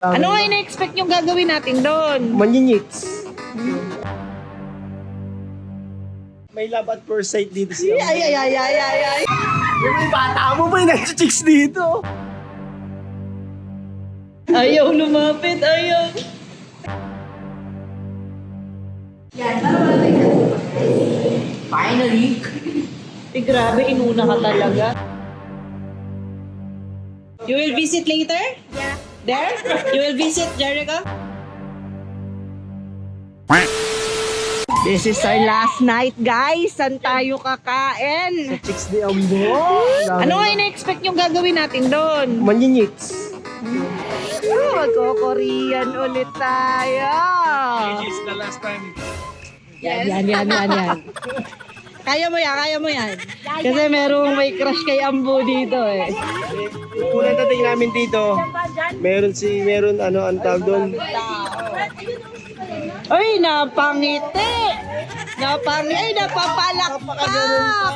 Ano nga ina-expect yung gagawin natin doon? Manyinyits. May love at first sight dito siya. Ay, ay, ay, ay, ay, ay. Yung may bata mo ba yung chicks dito? Ayaw lumapit, ayaw. Finally. Eh, grabe, inuna ka talaga. You will visit later? Yeah. There? You will visit Jericho? This is our last night, guys. Saan tayo kakain? Chicks di ambo. Ano nga ina-expect yung gagawin natin doon? Manyinyits. Oh, Magko-Korean ulit tayo. This is the last time. Yan, yan, yan, yan, yan. Kaya mo yan, kaya mo yan. Kasi merong may crush kay Ambo dito eh. Unang dating namin dito, meron si, meron ano, ang tawag doon. Ay, napangiti! Napangiti! Ay, napapalakpak!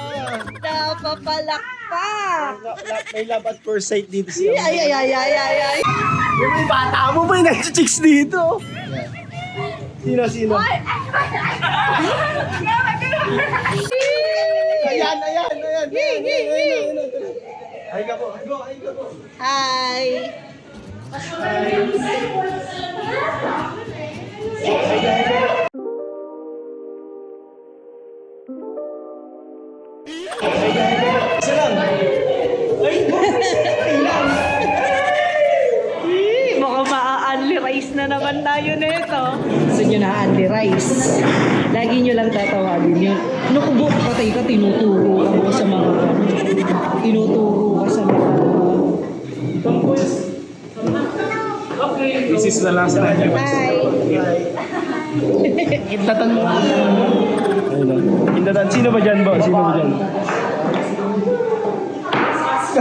Napapalakpak! La- la- May love at first sight dito siya. Ay, ay, ay, ay, ay, ay. Yung may bata mo ba yung chicks dito? Sino, sino? Ayan, ayan, ayan. ayan, ayan, ayan, ayan. Ay ka po, ay ko, ay ka po. Hi! Eh, Mukhang maa-unli rice na naman tayo nito. Gusto nyo na unli rice. Lagi nyo lang tatawagin yun. Naku, patay ka, tinuturo ako sa mga tinuturo ka sa mga This is the last time. Hi! Indatan mo. Indatan. Sino ba dyan, bo? Sino ba dyan?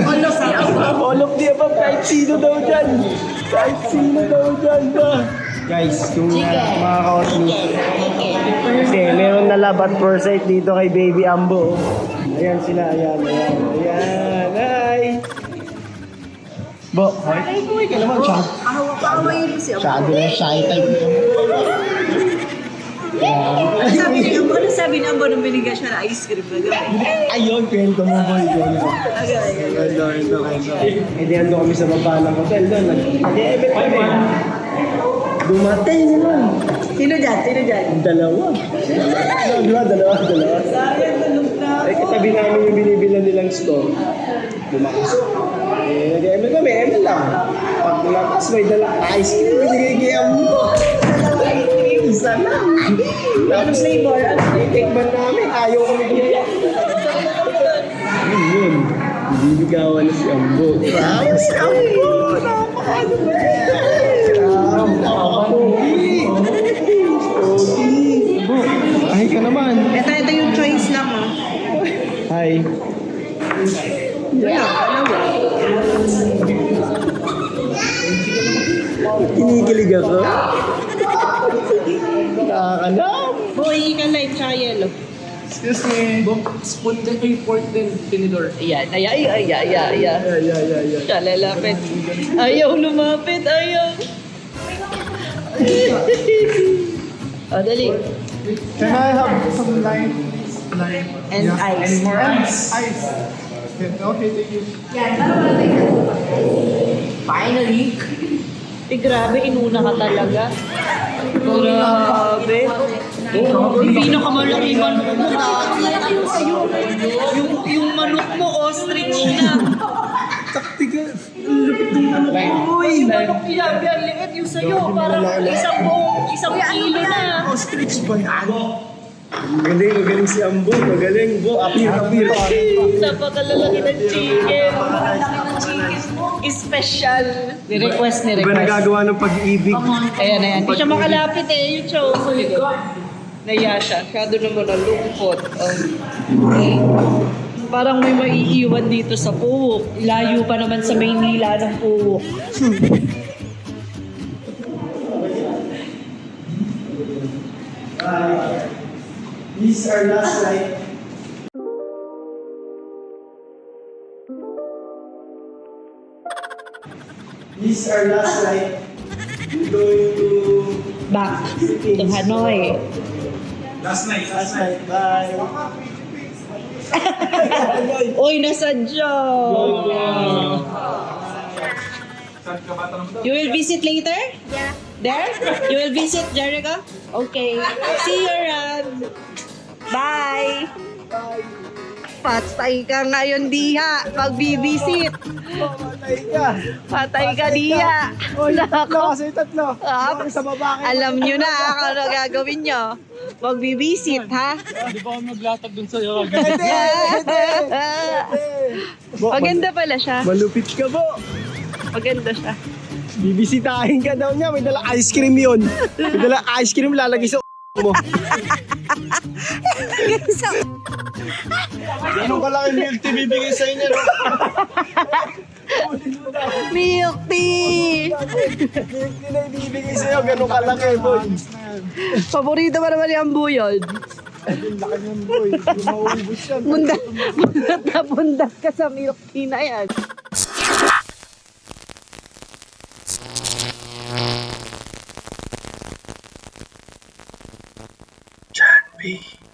All of the above. All of the above. Kahit sino daw dyan. Kahit sino daw dyan. ba? Guys, kung uh, mga ka-outlook. Kasi meron na love at first sight dito kay Baby Ambo. Ayan sila. Ayan, ayan, ayan. Hi! Bo, hi. Ay, kuwi ka naman. Siya. Masyado na shy type. Sabi ni Ambo? Ano sabi ni Ambo nung binigyan siya ng ice cream na gabi? Ayun, kwento mo boy. Kwento. Kwento, kwento, kwento. Eh di ando kami sa baba ng hotel doon. Nag-event kami. Dumatay naman. Sino dyan? Sino dyan? Dalawa. Ba? Dalawa, dalawa. Sayang, tulog na. Eh, katabi namin yung binibilan nilang store. Lumakas. Eh, nag-event kami, event lang. Pag lumakas, may dalang ice cream. Binigay mo. Isa lang. Tapos flavor. Itikman namin. Ayaw kami gumawa. Yun yun. Binibigawan na si Ambo. Grabe si Ambo. Napakano ba Ay ka naman. Ito, ito yung choice lang ha. Hi. Yeah, dalawa. Kinikilig ako. Nakakalap. Boy, ka light tsaka yellow. Excuse me. Spoon din ay pork din, tinidor. Ayan, ayan, ayan, ayan, ayan, ayan. Yeah, yeah, yeah, yeah. Siya lalapit. Ayaw lumapit, ayaw. o, dali. Can I have some lime? Lime. And ice. Any more ice? Ice. Okay, thank you. Finally. Eh, grabe, inuna ka talaga. Grabe. Yung pinakamalaki manok mo, dati. Yung, yung, yung manok mo, ostrich na. Taktika. Lupit ng manok mo. Uy, manok yan, yan, liit yung sa'yo. Parang isang buong, isang kilo na. Ostrich ba yan? Magaling, magaling si Ambo. Magaling, bo. Apir, apir. Napakalalaki ng chicken. Special. Ni-request, Iba ni-request. nagagawa ng pag-ibig. Ayan, ayan. Hindi siya makalapit eh. Yung chow. Naya siya. Masyado naman nalungkot. Um, okay. Parang may maiiwan dito sa Puwok. Layo pa naman sa Maynila ng Puwok. This is our last night. This is our last night. Back to Hanoi. Last night, bye. Uy, nasadya! You will visit later? Yeah. There? You will visit Jericho? Okay. See you around. Bye! Patay ka ngayon, Diha. Pag-visit. Patay ka. Patay ka, Diha. Tatlo kasi tatlo. Ah, sa baba. Alam nyo na kung ano gagawin nyo. Mag-visit, ha? Di ba ako naglatag dun sa'yo? Maganda pala siya. Malupit ka po. Maganda siya. Bibisitahin ka daw niya. May dalang ice cream yun. May dalang ice cream lalagay sa mo. Ganun kalaki milk tea bibigay sa inyo, no? Milk tea! Milk tea na ibibigay sa'yo. Ganun kalaki, boy. Paborito pa naman yung buyod. Ang laki niyan, boy. Hindi mauubos yan. Na bundat ka sa milk tea na yan. happy.